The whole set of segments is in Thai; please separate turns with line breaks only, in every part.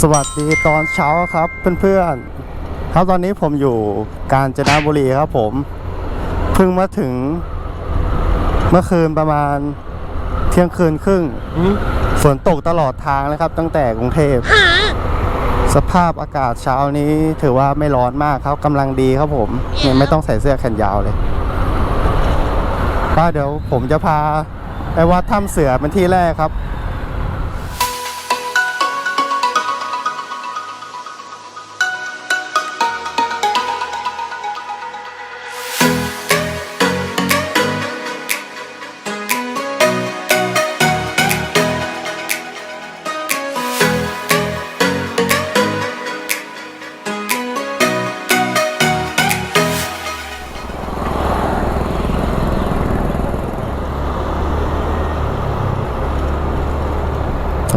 สวัสดีตอนเช้าครับเพื่อนๆ ครับตอนนี้ผมอยู่กาญจนบุรีครับผม เพิ่งมาถึงเมื่อคืนประมาณเที่ยงคืนครึ่งฝนตกตลอดทางเลยครับ ตั้งแต่กรุงเทพสภาพอากาศเช้านี้ถือว่าไม่ร้อนมากครับกำลังดีครับผมยังไม่ต้องใส่เสื้อแขนยาวเลยก็เดี๋ยวผมจะพาไปวัดถ้ำเสือเป็นที่แรกครับ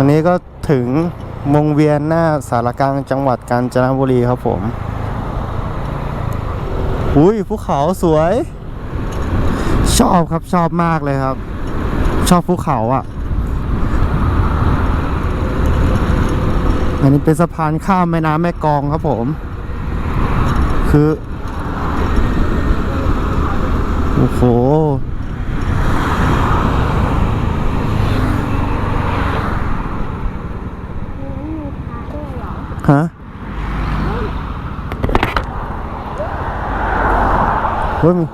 อนนี้ก็ถึงวงเวียนหน้าสารกลางจังหวัดกาญจนบุรีครับผม อุ้ยภูเขาสวย ชอบครับชอบมากเลยครับ ชอบภูเขาอะ่ะ อันนี้เป็นสะพานข้ามแม่น้ำแม่กองครับผม คือ โอ้โห ฮะเฮ้ยมี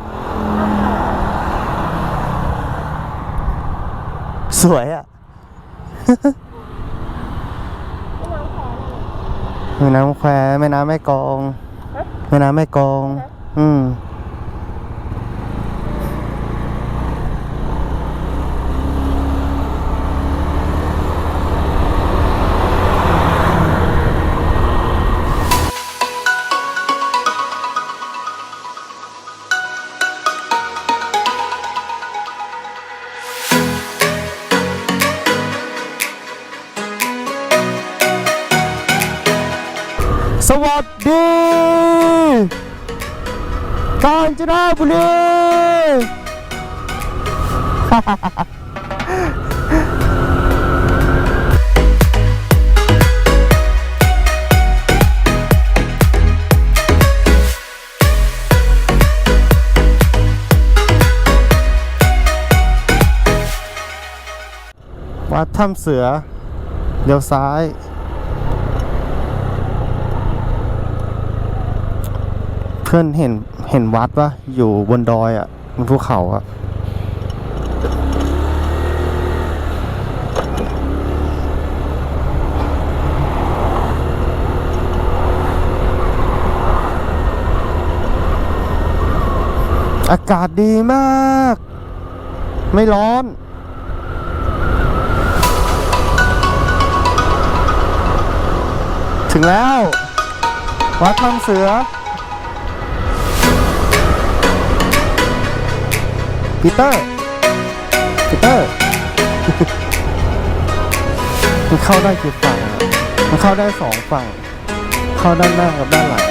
สวยอะแม่น้ำแควแม่น้ำแม่กลอง แม่น้ำแม่กลอง อืม สวัสดีกาญจนบุรีวัดถ้ำเสือเลี้ยวซ้าย เพื่อนเห็นเห็นวัดปะอยู่บนดอยอะ่ะบนภูเขาอะ่ะอากาศดีมาก ไม่ร้อน ถึงแล้ว วัดถ้ำเสือ ปีเตอร์ปีเตอร์ มันเข้าได้กี่ฝั่งอะมันเข้าได้สองฝั่ง เข้าด้านหน้ากับด้านหลัง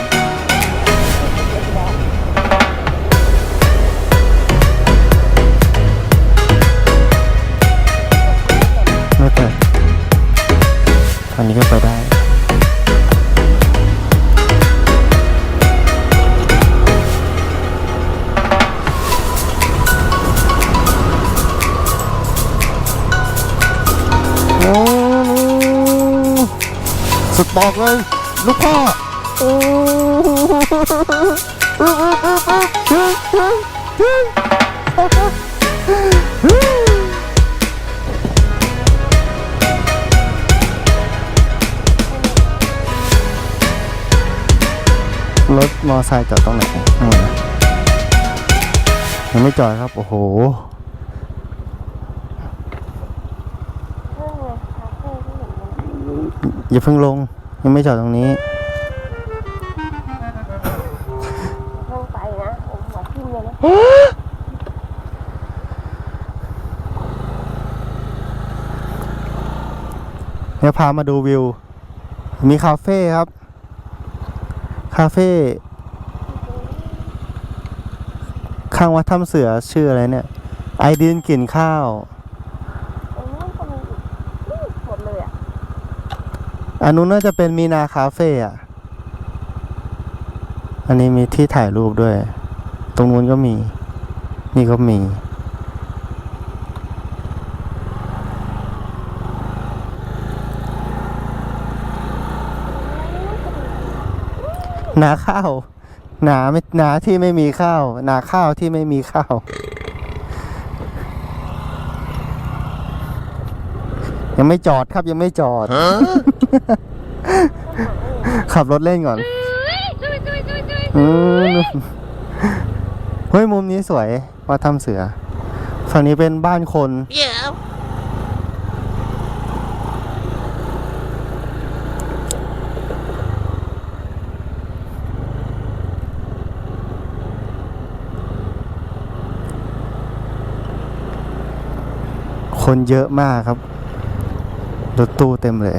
ไม่เปิดทางนี้ก็ไปได้ บอกเลย ลูกพ่อรถมอไซค์จอดตรงไหนข้างหลังยังไม่จอดครับ โอ้โหอย่าเพิ่งลง ยังไม่จอดตรงนี้
ลงไปนะผมหัวทิ่มเลยนะ
เดี๋ยวพามาดูวิว มีคาเฟ่ครับ คาเฟ่ข้างวัดถ้ำเสือชื่ออะไรเนี่ย ไอดินกลิ่นข้าว
ตรงนู้นก็มี อัน
นู้นน่าจะเป็นมีนาคาเฟ่อะอันนี้มีที่ถ่ายรูปด้วย ตรงนู้นก็มี นี่ก็มี นาข้าว นาไม่นาที่ไม่มีข้าว นาข้าวที่ไม่มีข้าว ยังไม่จอดครับยังไม่จอด ขับรถเล่นก่อนอืมเฮ้ยมุมนี้สวยว่าทำเสือฝั่งนี้เป็นบ้านคนคนเยอะมากครับ รถตู้เต็มเลย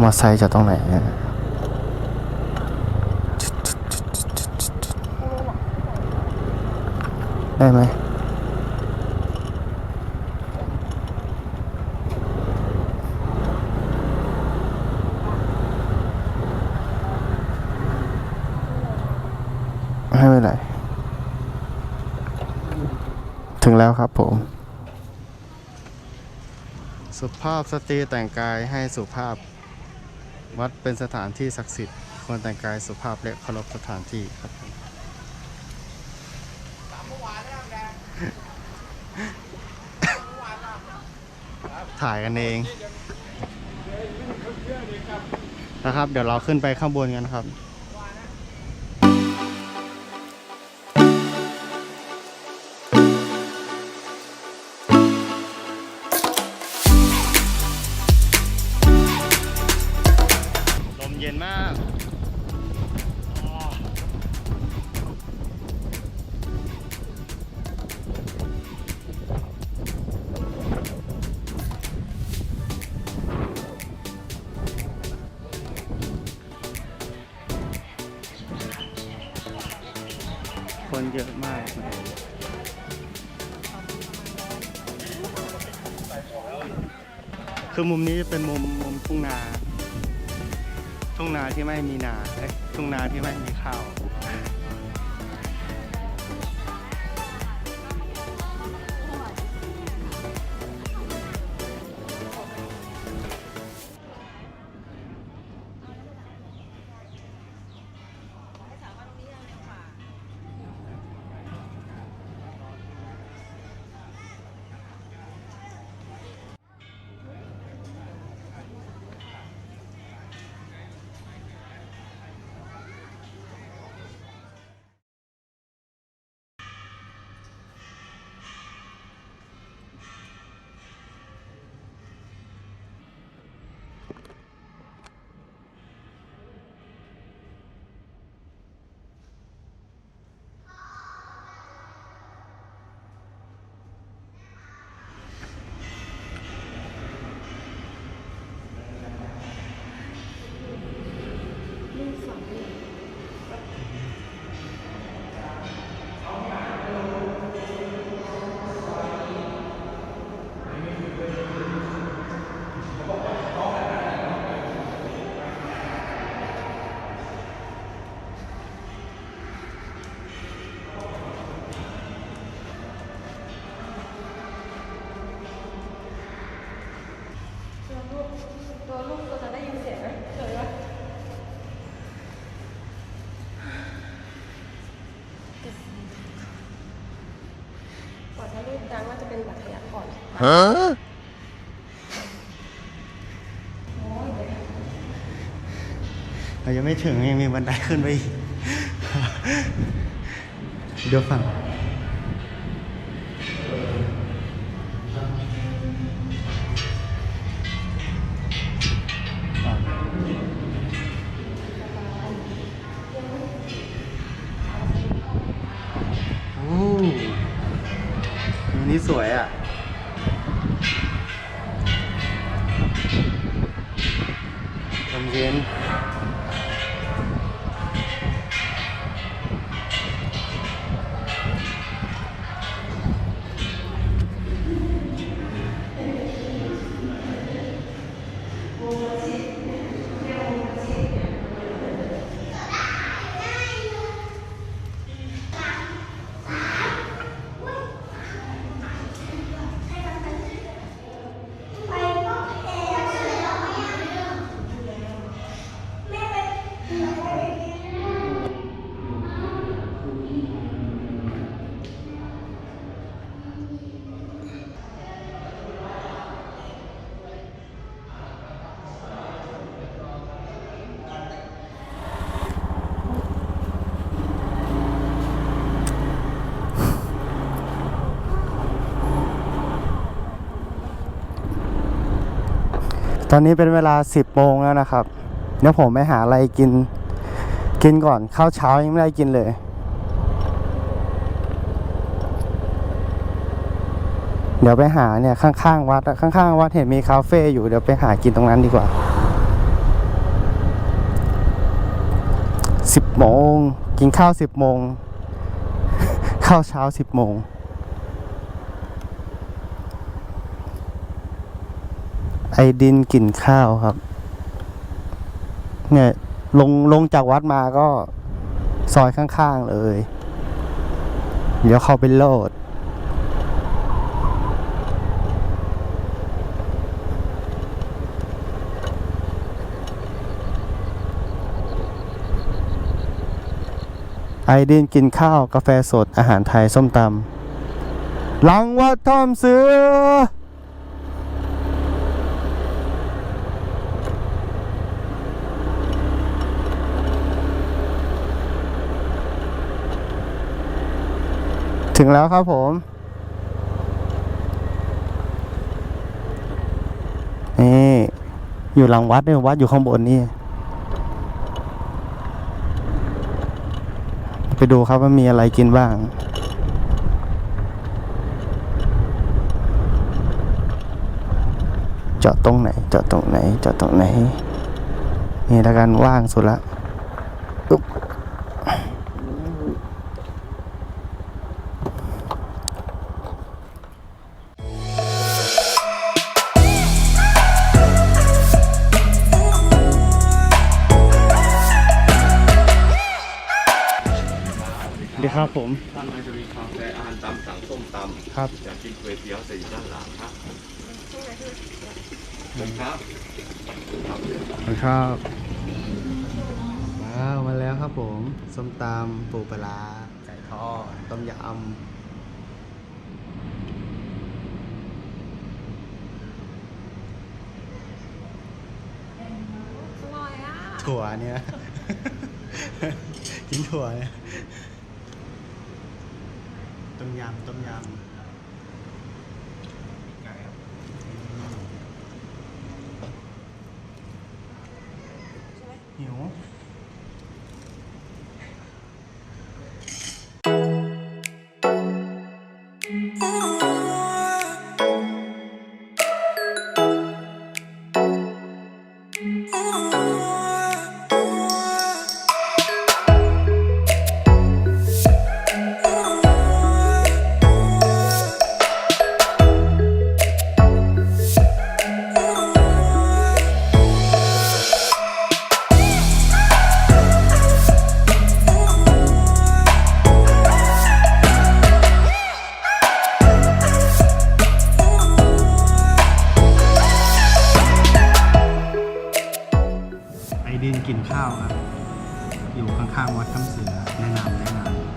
มอไซค์จะตรงไหนเนี่ยได้ไหมไม่เป็นถึงแล้วครับผม สุภาพสตรีแต่งกายให้สุภาพ วัดเป็นสถานที่ศักดิ์สิทธิ์ควรแต่งกายสุภาพและเคารพสถานที่ครับถ่ายกันเองนะครับ เดี๋ยวเราขึ้นไปข้างบนกันครับ คนเยอะมากเลยคือมุมนี้เป็นมุมมุมทุ่งนา ทุ่งนาที่ไม่มีนาเอ้ยทุ่งนาที่ไม่มีข้าว
ตัว
ฮะเรายังไม่ถึงยังมีบันไดขึ้นไปอีกเดี๋ยวฟัง ลม ตอนนี้เป็นเวลา 10โมงแล้วนะครับ เดี๋ยวผมไปหาอะไรกิน กินก่อนข้าวเช้ายังไม่ได้กินเลย เดี๋ยวไปหาเนี่ยข้างๆวัดข้างๆวัดเห็นมีคาเฟ่อยู่เดี๋ยวไปหากินตรงนั้นดีกว่าสิบโมงกินข้าวสิบโมงข้าวเช้าสิบโมง ไอดินกลิ่นข้าวครับ เนี่ยลงลงจากวัดมาก็ซอยข้างๆเลย เดี๋ยวเข้าไปโลด ไอดินกินข้าว กาแฟสดอาหารไทย ส้มตำหลังวัดท่อมเสือ ถึงแล้วครับผม นี่ อยู่หลังวัดเนี่ยวัดอยู่ข้างบนนี่ ไปดูครับว่ามีอะไรกินบ้างจาะตรงไหนจาะตรงไหนจาะตรงไหน นี่ล้วกันว่างสุดละอุ๊บ ดีครับผม
ด้านในจะมีคาเฟ่อาหารตามสั่งส้มต
ครับำ
อยากกินก๋วยเตี๋ยวจะอยู่ด้านหลังครับผมครับ
ครับว้าวมาแล้วครับผมส้มตำปูปลาร้าไก่ทอดต้มยำถั่วเนี่ยกินถั่วเนี่ย ต้มยำต้มยำ กินข้าวครับ อยู่ข้างๆวัดคำเสือแนะนำแนะนำ